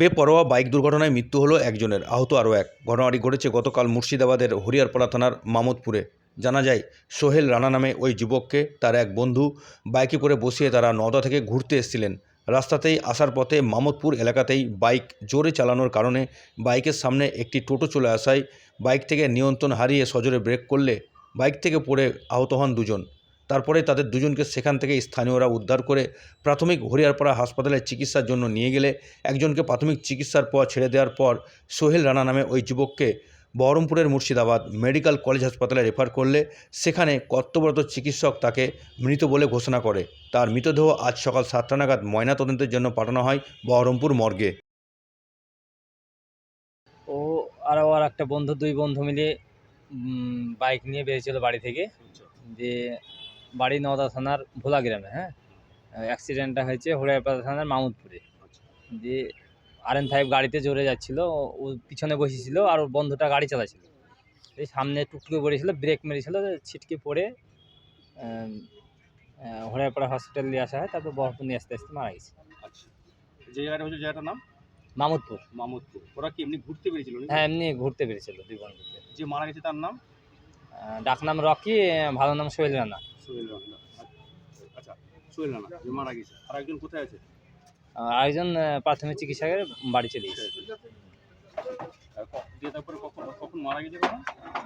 বেপরোয়া বাইক দুর্ঘটনায় মৃত্যু হলো একজনের। আহত আরও এক। ঘটনাটি ঘটেছে গতকাল মুর্শিদাবাদের হরিয়ারপাড়া থানার মামদপুরে। জানা যায়, সোহেল রানা নামে ওই যুবককে তার এক বন্ধু বাইকে করে বসিয়ে তারা নওদা থেকে ঘুরতে এসেছিলেন। রাস্তাতেই আসার পথে মামদপুর এলাকাতেই বাইক জোরে চালানোর কারণে বাইকের সামনে একটি টোটো চলে আসায় বাইক থেকে নিয়ন্ত্রণ হারিয়ে সজোরে ব্রেক করলে বাইক থেকে পড়ে আহত হন দুজন। তারপরে তাদের দুজনকে সেখান থেকে স্থানীয়রা উদ্ধার করে প্রাথমিক হরিয়ারপাড়া হাসপাতালে চিকিৎসার জন্য নিয়ে গেলে। একজনকে প্রাথমিক চিকিৎসার পর ছেড়ে দেওয়ার পর সোহেল রানা নামে ওই যুবককে বহরমপুরের মুর্শিদাবাদ মেডিকেল কলেজ হাসপাতালে রেফার করলে। সেখানে কর্তব্যরত চিকিৎসক তাকে মৃত বলে ঘোষণা করে। তার মৃতদেহ আজ সকাল সাতটা নাগাদ ময়নাতদন্তের জন্য পাঠানো হয় বহরমপুর মর্গে। ও আর ওর একটা বন্ধু দুই বন্ধু মিলে বাইক নিয়ে বেরিয়েছিল বাড়ি থেকে। যে বাড়ি নওদা থানার ভোলা গ্রামে হ্যাঁ? অ্যাক্সিডেন্টটা হয়েছে হরিয়ারপাড়া থানার মামুদপুরে। যে আর এন ফাইভ গাড়িতে জোরে যাচ্ছিল ও- পিছনে বসেছিল আর ওর বন্ধুটা গাড়ি চালাচ্ছিল। এই সামনে টুকটুকে পড়েছিল ব্রেক মেরেছিল ছিটকে পড়ে হরিয়ারপাড়া হসপিটাল নিয়ে আসা হয় তারপর বহরপুর নিয়ে আসতে আসতে মারা গেছে। আচ্ছা। যে জায়গাটা হচ্ছে জায়গাটার নাম? মামুদপুর। মামুদপুর। ওরা কি এমনি ঘুরতে হ্যাঁ এমনি ঘুরতে দুই যে মারা গেছে তার নাম? ডাকনাম রকি ভালো নাম সোহেল রানা। সোহেল রানা আচ্ছা সোহেল রানা যে মারা গেছে আর একজন কোথায় আছে? আর আরেকজন প্রাথমিক চিকিৎসকের বাড়ি চলে গেছে। তারপরে কখন কখন মারা গেছে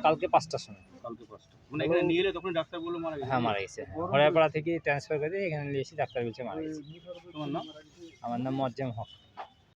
কালকে পাঁচটার সময়। কালকে পাঁচটা মানে এখানে নিয়ে এলে তখন ডাক্তার বলল মারা গেছে? হ্যাঁ মারা গেছে। হরিয়াপাড়া থেকে ট্রান্সফার করে এখানে নিয়ে এসে ডাক্তার বলছে মারা গেছে। তোমার নাম? আমার নাম মজ্জাম হক।